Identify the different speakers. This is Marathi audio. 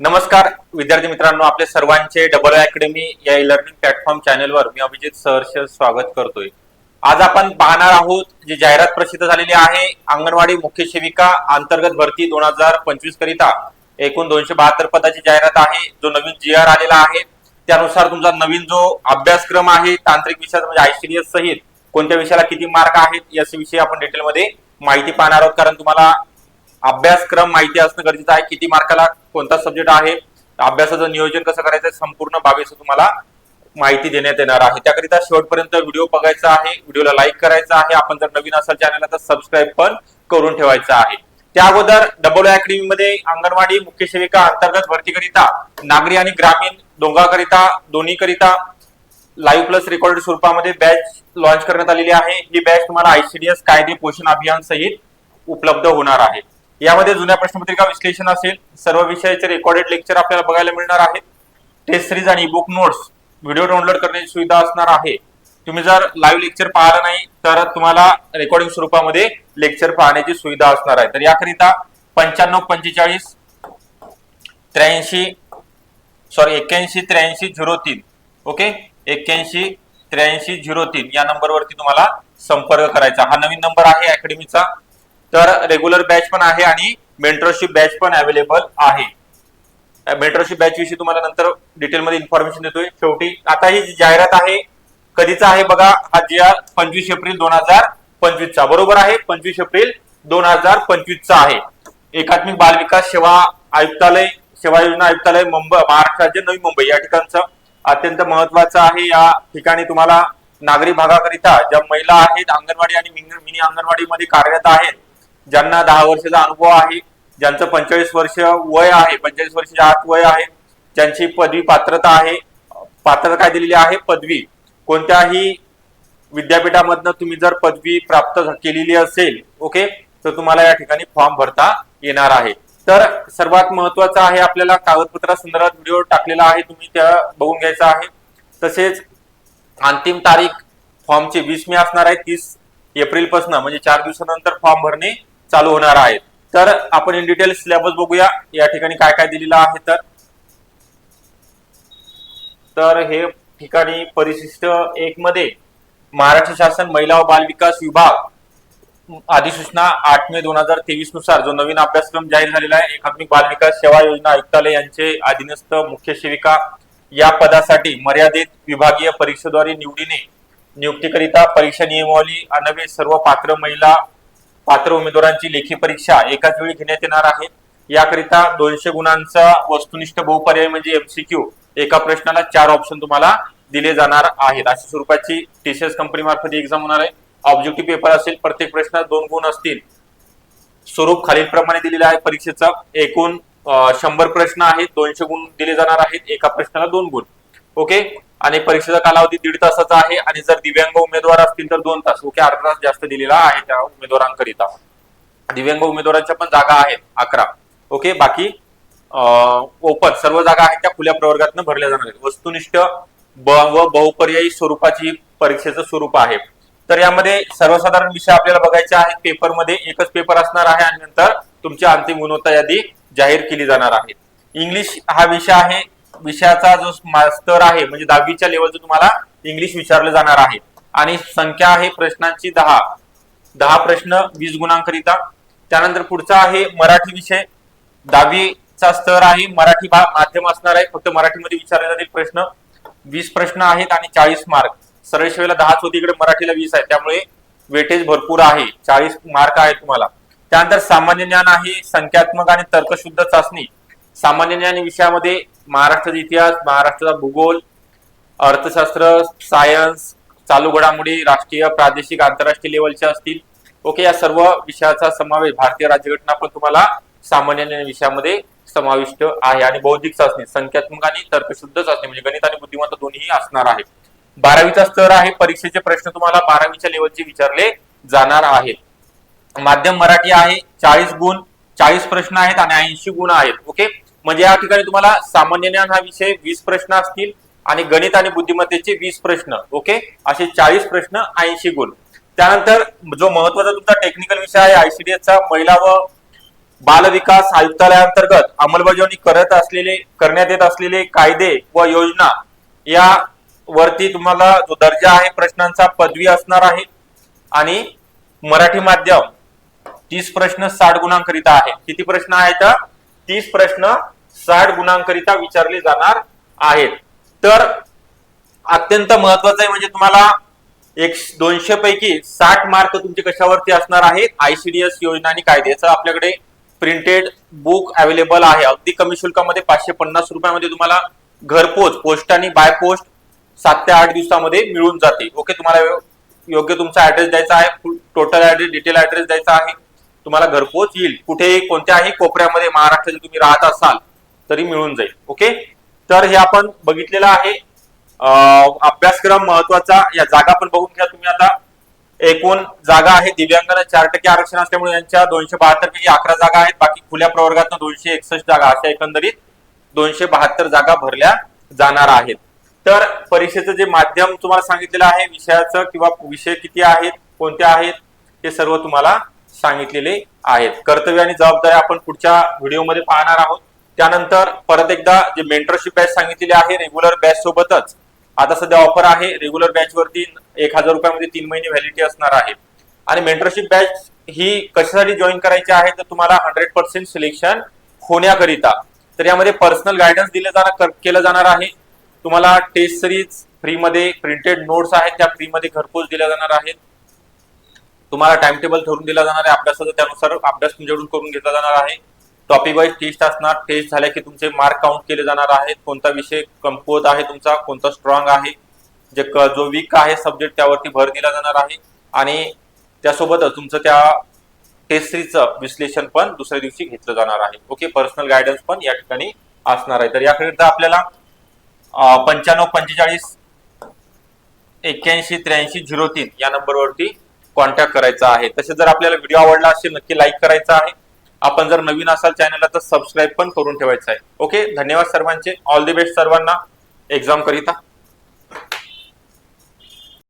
Speaker 1: नमस्कार विद्यार्थी मित्रांनो आपले सर्वांचे डबल अकॅडमी या ई लर्निंग प्लॅटफॉर्म चॅनलवर मी अभिजित सहर्ष स्वागत करतोय. आज आपण पाहणार आहोत जी जाहिरात प्रसिद्ध झालेली आहे अंगणवाडी मुख्य सेविका अंतर्गत भरती दोन हजार पंचवीस करिता एकूण दोनशे बहात्तर पदाची जाहिरात आहे जो नवीन जी आर आलेला आहे. त्यानुसार तुमचा नवीन जो अभ्यासक्रम आहे तांत्रिक विषयात म्हणजे आयसीडीएस सहित कोणत्या विषयाला किती मार्क आहेत याविषयी आपण डिटेलमध्ये माहिती पाहणार आहोत. कारण तुम्हाला अभ्यासक्रम माहिती असणं गरजेचं आहे. किती मार्काला कोणता सब्जेक्ट आहे? अभ्यासाचं नियोजन कसं करायचं? संपूर्ण बाबीचं तुम्हाला माहिती देण्यात येणार आहे. त्याकरिता शेवटपर्यंत व्हिडिओ बघायचा आहे. व्हिडिओला लाईक करायचा आहे. आपण जर नवीन असाल चॅनलला तर सबस्क्राईब पण करून ठेवायचं आहे. त्या अगोदर डबल अकॅडमी मध्ये अंगणवाडी मुख्य सेविका अंतर्गत भरतीकरिता नागरी आणि ग्रामीण दोघांकरिता दोन्हीकरिता लाईव्ह प्लस रेकॉर्डेड स्वरूपामध्ये बॅच लॉन्च करण्यात आलेली आहे. ही बॅच तुम्हाला आयसीडीएस कायदे पोषण अभियान सहित उपलब्ध होणार आहे. यामध्ये जुन्या प्रश्नपत्रिका विश्लेषण असेल सर्व विषयाचे रेकॉर्डेड लेक्चर आपल्याला बघायला मिळणार आहेत. टेस्ट सिरीज आणि बुक नोट्स व्हिडिओ डाउनलोड करण्याची सुविधा असणार आहे. तुम्ही जर लाईव्ह लेक्चर पाहिलं नाही तर तुम्हाला रेकॉर्डिंग स्वरूपामध्ये लेक्चर पाहण्याची सुविधा असणार आहे. तर याकरिता पंच्याण्णव पंचेचाळीस त्र्याऐंशी सॉरी एक्क्याऐंशी त्र्याऐंशी झिरो तीन. ओके एक्क्याऐंशी त्र्याऐंशी झिरो तीन. या नंबरवरती तुम्हाला संपर्क करायचा. हा नवीन नंबर आहे अकॅडमीचा तर रेग्युलर बॅच पण आहे आणि मेंटरशिप बॅच पण अवेलेबल आहे. मेंटरशिप बॅच विषयी तुम्हाला नंतर डिटेलमध्ये इन्फॉर्मेशन देतोय. शेवटी आता ही जाहिरात आहे कधीचा आहे बघा हा जी पंचवीस एप्रिल दोन हजार पंचवीस चा बरोबर आहे? पंचवीस एप्रिल दोन हजार पंचवीस चा आहे. एकात्मिक बाल विकास सेवा आयुक्तालय सेवा योजना आयुक्तालय मुंबई महाराष्ट्र राज्य नवी मुंबई या ठिकाणचं अत्यंत महत्वाचं आहे. या ठिकाणी तुम्हाला नागरी भागाकरिता ज्या महिला आहेत अंगणवाडी आणि मिनी मिनी अंगणवाडीमध्ये कार्यरत आहेत ज्यांना दहा वर्षाचा अनुभव आहे ज्यांचं पंचेचाळीस वर्ष वय आहे पंचेचाळीस वर्षाच्या आत वय आहे ज्यांची पदवी पात्रता आहे पात्रता काय दिलेली आहे? पदवी. कोणत्याही विद्यापीठामधनं तुम्ही जर पदवी प्राप्त केलेली असेल ओके तर तुम्हाला या ठिकाणी फॉर्म भरता येणार आहे. तर सर्वात महत्वाचं आहे आपल्याला कागदपत्रा संदर्भात व्हिडिओ टाकलेला आहे तुम्ही त्या बघून घ्यायचा आहे. तसेच अंतिम तारीख फॉर्मची वीस मे असणार आहे तीस एप्रिलपासून म्हणजे चार दिवसानंतर फॉर्म भरणे चालू होणार आहेत तर आपण इन डिटेल सिलेबस बघूया. या ठिकाणी काय काय दिलेलं आहे तर. तर हे ठिकाणी परिशिष्ट एक मध्ये महाराष्ट्र शासन महिला व बाल विकास विभाग अधिसूचना आठ मे दोन हजार तेवीसनुसार जो नवीन अभ्यासक्रम जाहीर झालेला आहे एकात्मिक बाल विकास सेवा योजना आयुक्तालय यांचे अधीनस्थ मुख्य सेविका या पदासाठी मर्यादित विभागीय परीक्षेद्वारे निवडीने नियुक्तीकरिता परीक्षा नियमावली अनवे सर्व पात्र महिला पात्र उमेदवारांची लेखी परीक्षा एकाच वेळी घेण्यात येणार आहे. याकरिता दोनशे गुणांचा वस्तुनिष्ठ बहुपर्याय म्हणजे एमसीक्यू एका प्रश्नाला चार ऑप्शन तुम्हाला दिले जाणार आहेत. अशा स्वरूपाची टीसीएस कंपनी मार्फत एक्झाम होणार आहे. ऑब्जेक्टिव्ह पेपर असेल प्रत्येक प्रश्नात दोन गुण असतील. स्वरूप खालीलप्रमाणे दिलेलं आहे परीक्षेचा. एकूण शंभर प्रश्न आहेत दोनशे गुण दिले जाणार आहेत. एका प्रश्नाला दोन गुण. ओके आणि परीक्षेचा कालावधी दीड तासाचा आहे आणि जर दिव्यांग उमेदवार असतील तर दोन तास ओके अर्धा तास जास्त दिलेला आहे त्या उमेदवारांकरिता. दिव्यांग उमेदवारांच्या पण जागा आहेत अकरा. ओके बाकी ओपन सर्व जागा आहेत त्या खुल्या प्रवर्गातून भरल्या जाणार आहेत. वस्तुनिष्ठ ब व बहुपर्यायी स्वरूपाची परीक्षेचं स्वरूप आहे. तर यामध्ये सर्वसाधारण विषय आपल्याला बघायचे आहेत. पेपरमध्ये एकच पेपर असणार आहे आणि नंतर तुमची अंतिम गुणवत्ता यादी जाहीर केली जाणार आहे. इंग्लिश हा विषय आहे. विषयाचा जो स्मा- स्तर आहे म्हणजे दहावीच्या लेवलचं तुम्हाला इंग्लिश विचारलं जाणार आहे. आणि संख्या आहे प्रश्नांची दहा. दहा प्रश्न वीस गुणांकरिता. त्यानंतर पुढचा आहे मराठी विषय. दहावीचा स्तर आहे मराठी भा माध्यम असणार आहे. फक्त मराठीमध्ये विचारले जातील प्रश्न. वीस प्रश्न आहेत आणि चाळीस मार्क. सरळ सेवेला दहाच होती इकडे मराठीला वीस आहे. त्यामुळे वेटेज भरपूर आहे. चाळीस मार्क आहे तुम्हाला. त्यानंतर सामान्य ज्ञान आहे संख्यात्मक आणि तर्कशुद्ध चाचणी. सामान्य ज्ञान विषयामध्ये महाराष्ट्राचा इतिहास महाराष्ट्राचा भूगोल अर्थशास्त्र सायन्स चालू घडामोडी राष्ट्रीय प्रादेशिक आंतरराष्ट्रीय लेवलच्या असतील. ओके या सर्व विषयाचा समावेश भारतीय राज्यघटना पण तुम्हाला सामान्य विषयामध्ये समाविष्ट आहे. आणि बौद्धिक चाचणी संख्यात्मक आणि तर्कशुद्ध चाचणी म्हणजे गणित आणि बुद्धिमत्ता दोन्ही असणार आहे. बारावीचा स्तर आहे. परीक्षेचे प्रश्न तुम्हाला बारावीच्या लेवलचे विचारले जाणार आहेत. माध्यम मराठी आहे. चाळीस गुण चाळीस प्रश्न आहेत आणि ऐंशी गुण आहेत. ओके म्हणजे या ठिकाणी तुम्हाला सामान्य ज्ञान हा विषय वीस प्रश्न असतील आणि गणित आणि बुद्धिमत्तेचे वीस प्रश्न ओके? असे चाळीस प्रश्न ऐंशी गुण. त्यानंतर जो महत्त्वाचा तुमचा टेक्निकल विषय आहे आयसीडीएस चा महिला व बाल विकास आयुक्तालयाअंतर्गत अंमलबजावणी करत असलेले करण्यात येत असलेले कायदे व योजना या वरती तुम्हाला जो दर्जा आहे प्रश्नांचा पदवी असणार आहे. आणि मराठी माध्यम तीस प्रश्न साठ गुणांकरिता आहे. किती प्रश्न आहेत? तीस प्रश्न साठ गुणांकरिता विचारले जाणार आहेत. तर अत्यंत महत्वाचं आहे म्हणजे तुम्हाला एक दोनशे पैकी साठ मार्क तुमचे कशावरती असणार आहेत? आयसीडीएस योजना आणि कायद्याचं आपल्याकडे प्रिंटेड बुक अवेलेबल आहे. अगदी कमी शुल्कामध्ये पाचशे पन्नास रुपयामध्ये तुम्हाला घरपोच पोस्ट आणि बाय पोस्ट सात ते आठ दिवसामध्ये मिळून जाते. ओके तुम्हाला योग्य तुमचा ऍड्रेस द्यायचा आहे टोटल ऍड्रेस डिटेल ऍड्रेस द्यायचा आहे. तुम्हाला घरपोच येईल. कुठेही कोणत्याही कोपऱ्यामध्ये महाराष्ट्रात तुम्ही राहत असाल तरी मिळून जाईल. ओके तर हे आपण बघितलेलं आहे. अभ्यासक्रम महत्त्वाचा या जागा पण बघून घ्या तुम्ही आता. एकूण जागा आहे दिव्यांगांना चार टक्के आरक्षण असल्यामुळे यांच्या दोनशे बहात्तर पैकी अकरा जागा आहेत. बाकी खुल्या प्रवर्गात दोनशे एकसष्ट जागा अशा एकंदरीत दोनशे बहात्तर जागा भरल्या जाणार आहेत. तर परीक्षेचं जे माध्यम तुम्हाला सांगितलेलं आहे विषयाचं किंवा विषय किती आहेत कोणते आहेत हे सर्व तुम्हाला सांगितलेले आहेत. कर्तव्य आणि जबाबदारी आपण पुढच्या व्हिडिओमध्ये पाहणार आहोत. त्यानंतर परत एकदा जे मेंटरशिप बॅच सांगितलेली आहे रेग्युलर बॅच सोबतच. आता सध्या ऑफर आहे रेग्युलर बॅच वरती एक हजार रुपयामध्ये तीन महिने व्हॅलिडिटी असणार आहे. आणि मेंटरशिप बॅच ही कशासाठी जॉईन करायची आहे तर तुम्हाला हंड्रेड पर्सेंट सिलेक्शन होण्याकरिता. तर यामध्ये पर्सनल गायडन्स दिले जाणार केलं जाणार आहे. तुम्हाला टेस्ट सिरीज फ्रीमध्ये प्रिंटेड नोट्स आहेत त्या फ्रीमध्ये घरपोच दिल्या जाणार आहेत. तुम्हाला टाइम टेबल ठरवून दिला जाणार आहे. अभ्यासाचा त्यानुसार अभ्यास तुमच्याकडून करून घेतला जाणार आहे. टॉपिक वाईज टेस्ट असणार. टेस्ट झाल्या की तुमचे मार्क काउंट केले जाणार आहेत. कोणता विषय कमकुवत आहे तुमचा? कोणता स्ट्रॉंग आहे? जे जो वीक आहे सब्जेक्ट त्यावरती भर दिला जाणार आहे. आणि त्यासोबतच तुमचं त्या टेस्ट सिरीजचं विश्लेषण पण दुसऱ्या दिवशी घेतलं जाणार आहे. ओके पर्सनल गायडन्स पण या ठिकाणी असणार आहे. तर याकरिता आपल्याला पंच्याण्णव पंचेचाळीस एक्क्याऐंशी त्र्याऐंशी झिरो तीन या नंबरवरती कॉन्टॅक्ट करायचा आहे. तसे जर आपल्याला व्हिडिओ आवडला असेल नक्की लाईक करायचा आहे. आपण जर नवीन असाल चॅनलला तर सबस्क्राईब पण करून ठेवायचं आहे. ओके धन्यवाद सर्वांचे. ऑल दी बेस्ट सर्वांना. एक्झाम करिता.